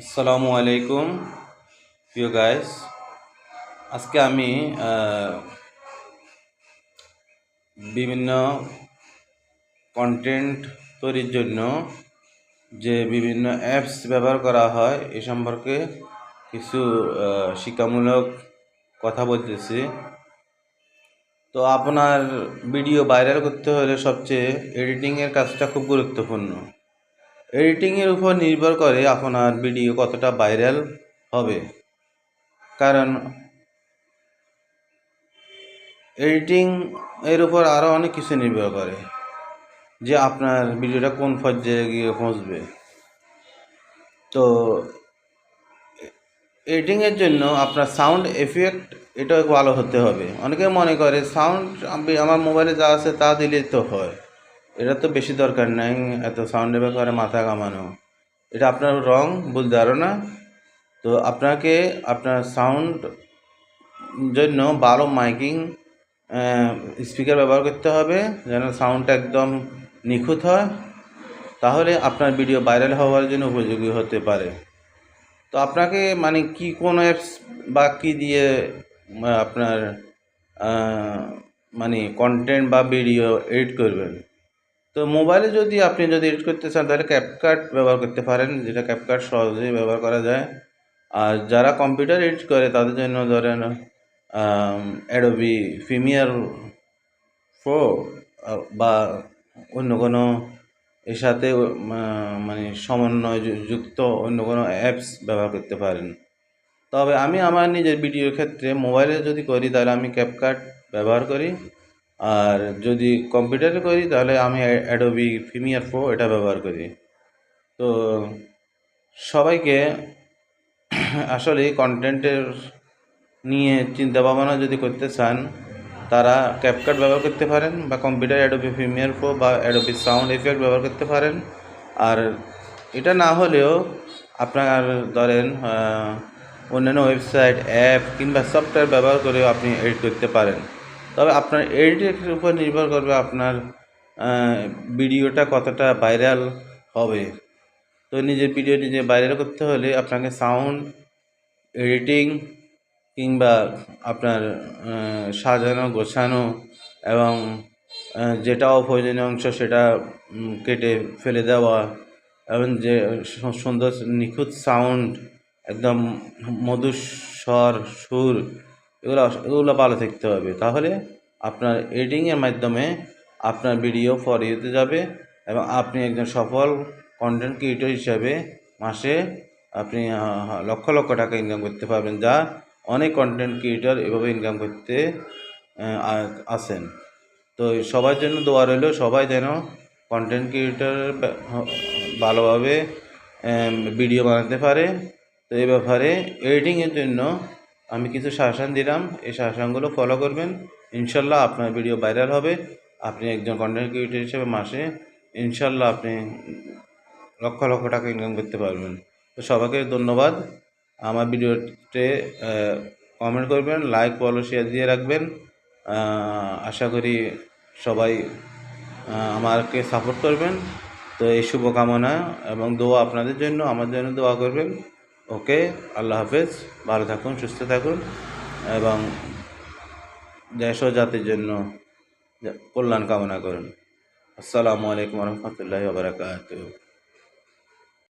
আসসালামু আলাইকুম, প্রিয় গাইস আজকে আমি বিভিন্ন কন্টেন্ট তৈরির জন্য যে বিভিন্ন অ্যাপস ব্যবহার করা হয়, এ সম্পর্কে কিছু শিক্ষামূলক কথা বলতেছি। তো আপনার ভিডিও ভাইরাল করতে হলে সবচেয়ে এডিটিংয়ের কাজটা খুব গুরুত্বপূর্ণ। এডিটিংয়ের উপর নির্ভর করে আপনার ভিডিও কতটা ভাইরাল হবে। কারণ এডিটিং এর উপর আরও অনেক কিছু নির্ভর করে যে আপনার ভিডিওটা কোন পর্যায়ে গিয়ে পৌঁছবে। তো এডিটিংয়ের জন্য আপনার সাউন্ড এফেক্ট এটাও ভালো হতে হবে। অনেকে মনে করে সাউন্ড আমার মোবাইলে যা আছে তা দিলেই তো হয়। এটা তো বেশি দরকার নাই, এত সাউন্ডের ব্যাপারে মাথা কামানো এটা আপনার রং, ভুল ধারণা। তো আপনাকে আপনার সাউন্ড জন্য ভালো মাইকিং স্পিকার ব্যবহার করতে হবে, যেন সাউন্ডটা একদম নিখুঁত হয়। তাহলে আপনার ভিডিও ভাইরাল হওয়ার জন্য উপযোগী হতে পারে। তো আপনাকে মানে কি কোন অ্যাপস বা কী দিয়ে আপনার মানে কন্টেন্ট বা ভিডিও এডিট করবেন? তো মোবাইলে যদি আপনি যদি এডিট করতে চান, তাহলে ক্যাপকাট ব্যবহার করতে পারেন, যেটা ক্যাপকাট সহজেই ব্যবহার করা যায়। আর যারা কম্পিউটার এডিট করে, তাদের জন্য ধরেন অ্যাডোবি প্রিমিয়ার প্রো বা অন্য কোনো এর সাথে মানে সমন্বয় যুক্ত অন্য কোনো অ্যাপস ব্যবহার করতে পারেন। তবে আমি আমার নিজের ভিডিওর ক্ষেত্রে মোবাইলে যদি করি, তাহলে আমি ক্যাপকাট ব্যবহার করি। আর যদি কম্পিউটারে করি, তাহলে আমি অ্যাডোবি প্রিমিয়ার প্রো এটা ব্যবহার করি। তো সবাইকে আসলে কন্টেন্টের নিয়ে চিন্তা ভাবনা যদি করতে চান, তারা ক্যাপকাট ব্যবহার করতে পারেন বা কম্পিউটার অ্যাডোবি প্রিমিয়ার প্রো বা অ্যাডোবি সাউন্ড এফেক্ট ব্যবহার করতে পারেন। আর এটা না হলেও আপনার ধরেন অন্যান্য ওয়েবসাইট অ্যাপ কিংবা সফটওয়্যার ব্যবহার করেও আপনি এডিট করতে পারেন। তবে আপনার এডিটের উপর নির্ভর করবে আপনার ভিডিওটা কতটা ভাইরাল হবে। তো নিজের ভিডিও নিজে ভাইরাল করতে হলে আপনাকে সাউন্ড, এডিটিং কিংবা আপনার সাজানো, গোছানো এবং যেটা অপ্রয়োজনীয় অংশ সেটা কেটে ফেলে দেওয়া এবং যে সুন্দর নিখুঁত সাউন্ড, একদম মধুর স্বর সুর এগুলো এগুলো ভালো থাকতে হবে। তাহলে আপনার এডিংয়ের মাধ্যমে আপনার ভিডিও ফর ইউতে যাবে এবং আপনি একজন সফল কন্টেন্ট ক্রিয়েটর হিসাবে মাসে আপনি লক্ষ লক্ষ টাকা ইনকাম করতে পারবেন যা অনেক কন্টেন্ট ক্রিয়েটর এভাবে ইনকাম করতে আসেন। তো সবার জন্য দোয়া রইল, সবাই যেন কন্টেন্ট ক্রিয়েটর ভালোভাবে ভিডিও বানাতে পারে। তো এই ব্যাপারে এডিটিংয়ের জন্য আমি কিছু শাসন দিলাম, এই শাসনগুলো ফলো করবেন। ইনশাল্লাহ আপনার ভিডিও ভাইরাল হবে। আপনি একজন কন্টেন্ট ক্রিয়েটর হিসেবে মাসে ইনশাল্লাহ আপনি লক্ষ লক্ষ টাকা ইনকাম করতে পারবেন। তো সবাইকে ধন্যবাদ। আমার ভিডিওতে কমেন্ট করবেন লাইক ফলো শেয়ার দিয়ে রাখবেন। আশা করি সবাই আমাকে সাপোর্ট করবেন। তো এই শুভকামনা এবং দোয়া আপনাদের জন্য, আমার জন্য দোয়া করবেন। ওকে, আল্লাহ হাফেজ, ভালো থাকুন, সুস্থ থাকুন, এবং দেশ ও জাতির জন্য কল্যাণ কামনা করুন। আসসালামু আলাইকুম রহমতুল্লাহ বারকাত